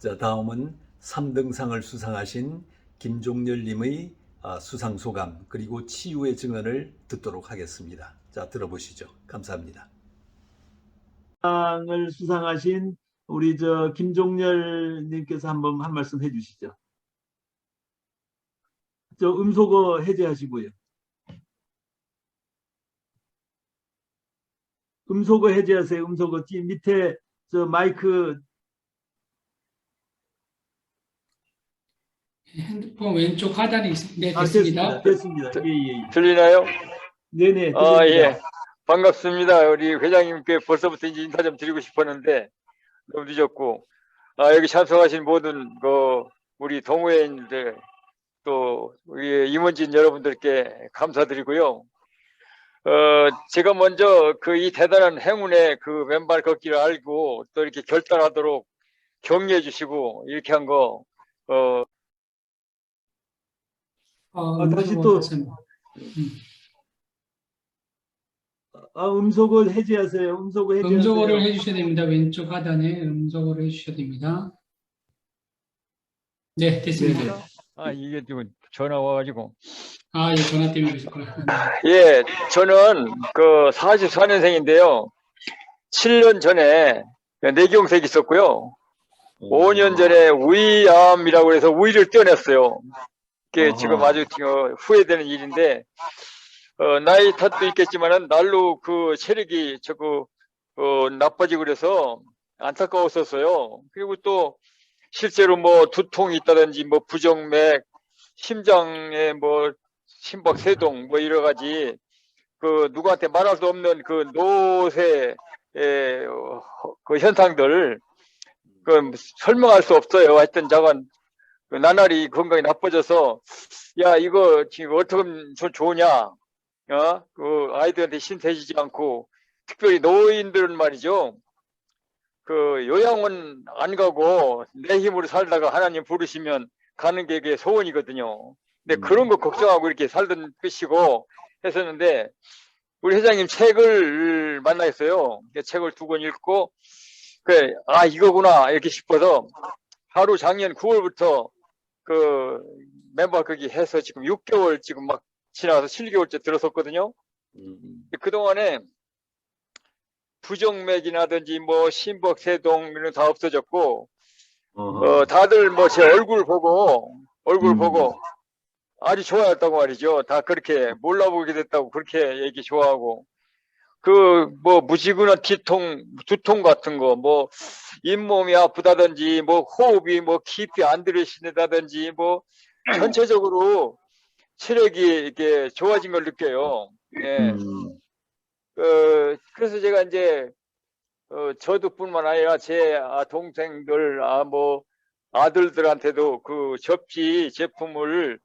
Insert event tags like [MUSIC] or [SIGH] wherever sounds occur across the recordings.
자, 다음은 3등상을 수상하신 김종렬님의 아, 수상 소감 그리고 치유의 증언을 듣도록 하겠습니다. 자, 들어보시죠. 감사합니다. 상을 수상하신 우리 저 김종렬님께서 한번 한 말씀 해주시죠. 저 음소거 해제하시고요. 음소거 해제하세요. 음소거 뒤 밑에 저 마이크 핸드폰 왼쪽 하단에 있습니다. 네, 아, 됐습니다. 됐습니다. 됐습니다. 예, 예, 예. 들리나요? 네네. 아. 예. 반갑습니다. 우리 회장님께 벌써부터 이제 인사 좀 드리고 싶었는데 너무 늦었고, 아, 여기 참석하신 모든 그 우리 동호회인들 또 우리 임원진 여러분들께 감사드리고요. 어, 제가 먼저 그 이 대단한 행운의 그 맨발 걷기를 알고 또 이렇게 결단하도록 격려해 주시고 이렇게 한 거, 어, 어, 아, 다시 음소거 또- 됐습니다. 아, 음소거 해제하세요. 음소거 해제하세요. 음소거를 해주셔야 됩니다. 왼쪽 하단에 음소거를 해주셔야 됩니다. 네, 됐습니다. 네 네. 아, 이게 지금 전화 와가지고. 아, 예, 전화 때문에 그러셨구나. 예, 저는 그 44년생인데요. 7년 전에 뇌경색이 있었고요. 5년 전에 위암이라고 해서 위를 떼어냈어요. 그게. 지금 아주 어, 후회되는 일인데, 어, 나이 탓도 있겠지만은 날로 그 체력이 저거, 어, 나빠지고 그래서 안타까웠었어요. 그리고 또 실제로 뭐 두통이 있다든지 뭐 부정맥, 심장에 뭐 심박 세동 뭐 여러 가지 그 누구한테 말할 수 없는 그 노쇠의 어, 그 현상들 그 설명할 수 없어요. 하여튼 저건 그 나날이 건강이 나빠져서 야 이거 지금 어떻게 하면 좋- 좋으냐 어? 그 아이들한테 신세지지 않고 특별히 노인들은 말이죠. 그 요양원 안 가고 내 힘으로 살다가 하나님 부르시면 가는 게 그게 소원이거든요. 근데 음. 그런 거 걱정하고 이렇게 살던 끝이고 했었는데 우리 회장님 책을 만나있어요. 책을 두 권 읽고 그래 아 이거구나 이렇게 싶어서 하루 작년 9월부터 그 멤버 거기 해서 지금 6개월 지금 막 지나서 7개월째 들어섰거든요. 음, 그 동안에 부정맥이라든지 뭐 심박세동 이런 거다 없어졌고 어허. 어, 다들 뭐 제 얼굴 보고, 얼굴 음. 보고 아주 좋아했다고 말이죠. 다 그렇게 몰라보게 됐다고 그렇게 얘기 좋아하고. 그, 뭐, 무지근한 뒤통, 두통 같은 거, 뭐, 잇몸이 아프다든지, 뭐, 호흡이 뭐, 깊이 안 들으신다든지, 뭐, [CLEARS THROAT] 전체적으로 체력이 이렇게 좋아진 걸 느껴요. 예. 음, 어, 그래서 제가 이제 어, 저도뿐만 아니라 제 아, 동생들, 아, 뭐 아들들한테도 그 접시 제품을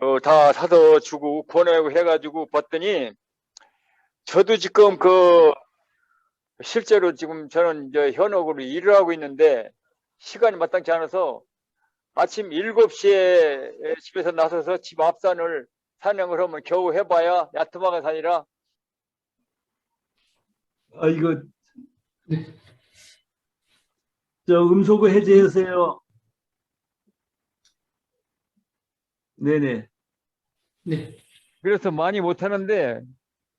어, 다 사다 주고 권하고 해가지고 봤더니 저도 지금 그 실제로 지금 저는 이제 현역으로 일을 하고 있는데 시간이 마땅치 않아서 아침 7시에 집에서 나서서 집 앞산을 산행을 하면 겨우 해봐야 야트막한 산이라 아, 이거 네. 저 음소거 해제하세요. 네네. 네. 그래서 많이 못하는데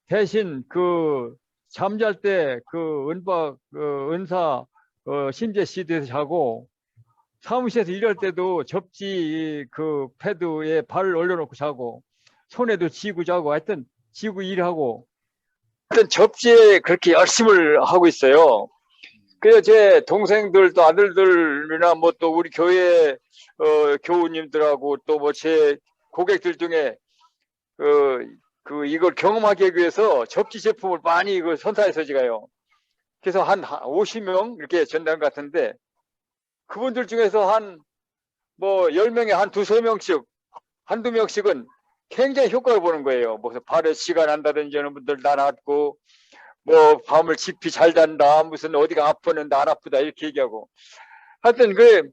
대신 그 잠잘 때 그 은박 그 은사 어, 신재 시대에서 자고 사무실에서 일할 때도 접지 그 패드에 발을 올려놓고 자고 손에도 쥐고 자고 하여튼 쥐고 일하고 하여튼 접지에 그렇게 열심을 하고 있어요. 그래서 제 동생들 또 아들들이나 뭐 또 우리 교회 어, 교우님들하고 또 뭐 제 고객들 중에 그, 그 이걸 경험하기 위해서 접지 제품을 많이 이거 선사해서 제가요. 그래서 한 50명 이렇게 전달 같은데 그분들 중에서 한 뭐 10명에 한 두세 명씩 한두 명씩은 굉장히 효과를 보는 거예요. 무슨 발에 시가 난다든지 하는 분들 다 낫고 뭐 밤을 깊이 잘 잔다 무슨 어디가 아프는데 안 아프다 이렇게 얘기하고 하여튼 그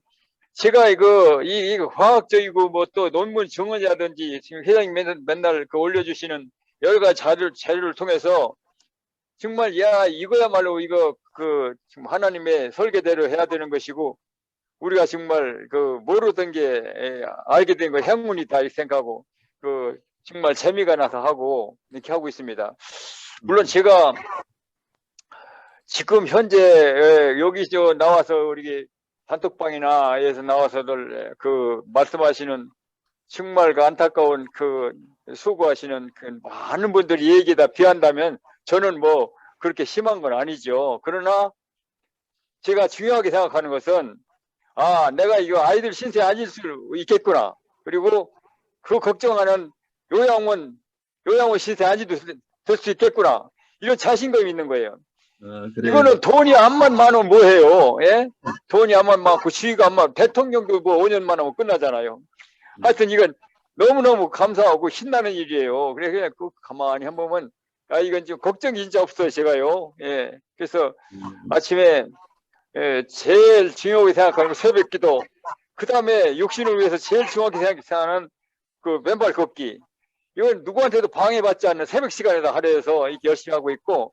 제가 이거 이, 이 과학적이고 뭐 또 논문 증언이라든지 지금 회장님 맨날, 맨날 그 올려주시는 여러 가지 자료 자료를 통해서 정말 야 이거야말로 이거 그 지금 하나님의 설계대로 해야 되는 것이고 우리가 정말 그 모르던 게 에, 알게 된 거 행운이다 이렇게 생각하고 그 정말 재미가 나서 하고 이렇게 하고 있습니다. 물론 제가 지금 현재 에, 여기 저 나와서 우리 단톡방이나 에서 나와서들 그 말씀하시는 정말 그 안타까운 그 수고하시는 그 많은 분들이 얘기에다 비한다면 저는 뭐 그렇게 심한 건 아니죠. 그러나 제가 중요하게 생각하는 것은 아 내가 이거 아이들 신세 아닐 수 있겠구나. 그리고 그 걱정하는 요양원 요양원 신세 아니도 될수 있겠구나. 이런 자신감이 있는 거예요. 어, 그래요. 이거는 돈이 암만 많으면 뭐해요? 예? 돈이 암만 많고 지위가 암만 대통령도 뭐 5년만 하면 끝나잖아요. 하여튼 이건 너무너무 감사하고 신나는 일이에요. 그래 그냥 그 가만히 한 번만 아 이건 지금 걱정이 진짜 없어요 제가요. 예. 그래서 음, 아침에 예, 제일 중요하게 생각하는 건 새벽기도 그 다음에 육신을 위해서 제일 중요하게 생각하는 그 맨발 걷기 이건 누구한테도 방해받지 않는 새벽 시간에다 하루에서 이렇게 열심히 하고 있고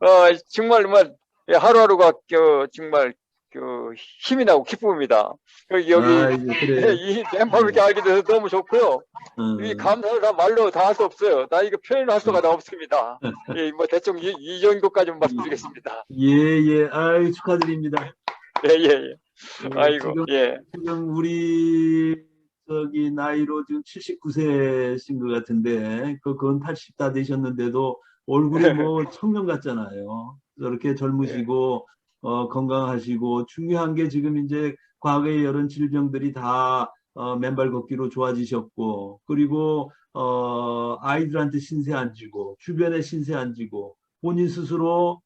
어 정말 정말 예, 하루하루가 그 정말 그 힘이 나고 기쁨입니다. 여기 여기 아, 그래요. [LAUGHS] 이 맨발을 이렇게 알게 돼서 너무 좋고요. 음, 이 감사를 다 말로 다 할 수 없어요. 나 이거 표현할 수가 다 없습니다. 예, 뭐 대충 이, 이 정도까지만 말씀드리겠습니다. 예, 예. 아유, 축하드립니다. 예, 예, 예. 예, 아이고, 지금, 예. 지금 우리 저기 나이로 지금 79세신 것 같은데 그 그건 80다 되셨는데도 얼굴이 뭐 청년 같잖아요. 저렇게 젊으시고 어, 건강하시고 중요한 게 지금 이제 과거의 여러 질병들이 다 어, 맨발 걷기로 좋아지셨고 그리고 어, 아이들한테 신세 안 지고 주변에 신세 안 지고 본인 스스로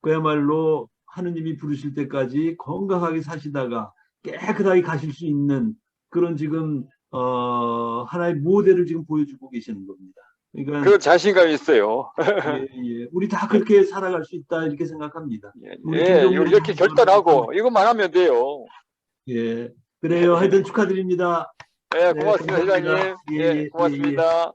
그야말로 하느님이 부르실 때까지 건강하게 사시다가 깨끗하게 가실 수 있는 그런 지금 어, 하나의 모델을 지금 보여주고 계시는 겁니다. 그러니까 그런 자신감이 있어요. 예, [LAUGHS] 예. 우리 다 그렇게 살아갈 수 있다 이렇게 생각합니다. 예, 예, 이렇게 결단하고 이것만 하면 돼요. 예, 그래요. 하여튼 축하드립니다. 예, 네, 고맙습니다, 감사합니다. 회장님. 예, 예, 예, 예, 고맙습니다.